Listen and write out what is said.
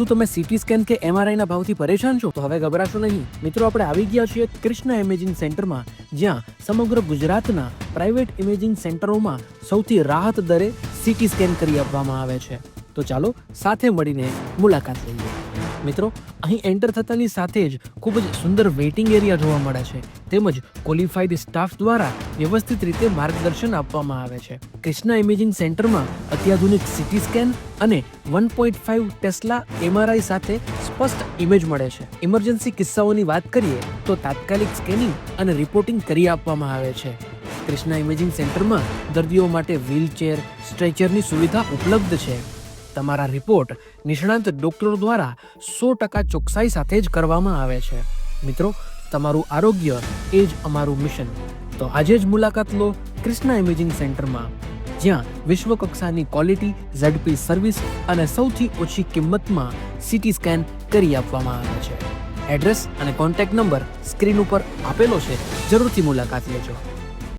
શું તમે CT scan કે એમઆરઆઈના ભાવથી પરેશાન છો? તો હવે ગભરાશો નહીં. મિત્રો, આપણે આવી ગયા છીએ કૃષ્ણ ઇમેજિંગ સેન્ટરમાં જ્યાં સમગ્ર ગુજરાતના પ્રાઇવેટ ઇમેજિંગ સેન્ટરોમાં સૌથી રાહત દરે સીટી સ્કેન કરી આપવામાં આવે છે. તો ચાલો સાથે મળીને મુલાકાત લઈએ. મિત્રો, અહીં એન્ટર થતાની સાથે જ ખૂબ જ સુંદર વેઇટિંગ એરિયા જોવા મળે છે. તેમજ ક્વોલિફાઈડ સ્ટાફ દ્વારા વ્યવસ્થિત રીતે માર્ગદર્શન આપવામાં આવે છે. કૃષ્ણા ઇમેજિંગ સેન્ટરમાં અત્યાધુનિક સિટી સ્કેન અને one point five tesla MRI સાથે સ્પષ્ટ ઇમેજ મળે છે. ઇમરજન્સી કિસ્સાઓની વાત કરીએ તો તાત્કાલિક સ્કેનિંગ અને રિપોર્ટિંગ કરી આપવામાં આવે છે. કૃષ્ણા ઇમેજિંગ સેન્ટરમાં દર્દીઓ માટે વ્હીલચેર સ્ટ્રેચરની સુવિધા ઉપલબ્ધ છે. તમારા રિપોર્ટ નિષ્ણાંત ડોક્ટરો દ્વારા સો ટકા ચોકસાઈ સાથે જ કરવામાં આવે છે. મિત્રો, તમારું આરોગ્ય એ જ અમારું મિશન. તો આજે જ મુલાકાત લો કૃષ્ણા ઇમેજિંગ સેન્ટરમાં, જ્યાં વિશ્વ કક્ષાની ક્વોલિટી, ઝડપી સર્વિસ અને સૌથી ઓછી કિંમતમાં સીટી સ્કેન કરી આપવામાં આવે છે. એડ્રેસ અને કોન્ટેક્ટ નંબર સ્ક્રીન ઉપર આપેલો છે. જરૂરથી મુલાકાત લેજો.